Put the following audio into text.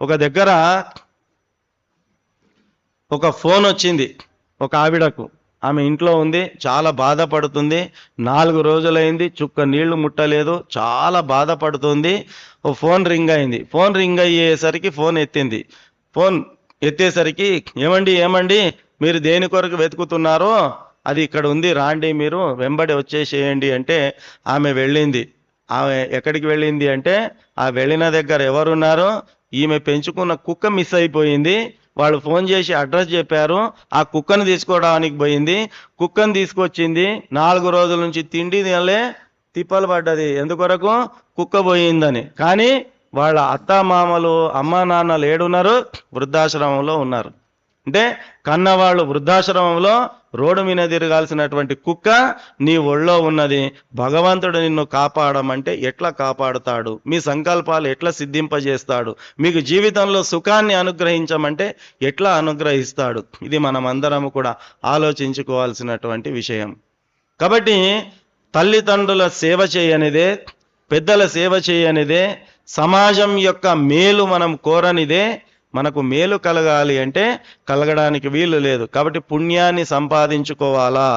ఒక దగ్గర ఒక ఫోన్ వచ్చింది ఒక ఆవిడకు. ఆమె ఇంట్లో ఉంది చాలా బాధపడుతుంది. నాలుగు రోజులైంది చుక్క నీళ్ళు ముట్టలేదు చాలా బాధపడుతుంది. ఓ ఫోన్ రింగ్ అయింది. ఫోన్ రింగ్ అయ్యేసరికి ఫోన్ ఎత్తింది. ఫోన్ ఎత్తేసరికి ఏమండి ఏమండి మీరు దేని కొరకు వెతుకుతున్నారో? అది ఇక్కడ ఉంది రాండి మీరు వెంబడి వచ్చేసేయండి. అంటే ఆమె వెళ్ళింది. ఆమె ఎక్కడికి వెళ్ళింది అంటే ఆ వెళ్ళిన దగ్గర ఎవరున్నారో? ఈమె పెంచుకున్న కుక్క మిస్ అయిపోయింది. వాళ్ళు ఫోన్ చేసి అడ్రస్ చెప్పారు. ఆ కుక్కను తీసుకోవడానికి పోయింది. కుక్కను తీసుకొచ్చింది. నాలుగు రోజుల నుంచి తిండి తినలే తిప్పలు పడ్డది. ఎందుకొరకు? కుక్క పోయిందని. కానీ వాళ్ళ అత్త మామలు అమ్మ నాన్నలు ఏడున్నారు వృద్ధాశ్రమంలో ఉన్నారు. అంటే కన్నవాళ్ళు వృద్ధాశ్రమంలో రోడ్డు మీద తిరగాల్సినటువంటి కుక్క నీ ఒళ్ళో ఉన్నది. భగవంతుడు నిన్ను కాపాడమంటే ఎట్లా కాపాడుతాడు? మీ సంకల్పాలు ఎట్లా సిద్ధింపజేస్తాడు? మీకు జీవితంలో సుఖాన్ని అనుగ్రహించమంటే ఎట్లా అనుగ్రహిస్తాడు? ఇది మనమందరము కూడా ఆలోచించుకోవాల్సినటువంటి విషయం. కాబట్టి తల్లిదండ్రుల సేవ చేయనిదే పెద్దల సేవ చేయనిదే సమాజం యొక్క మేలు మనం కోరనిదే మనకు మేలు కలగాలి అంటే కలగడానికి వీలు లేదు. కాబట్టి పుణ్యాన్ని సంపాదించుకోవాలా?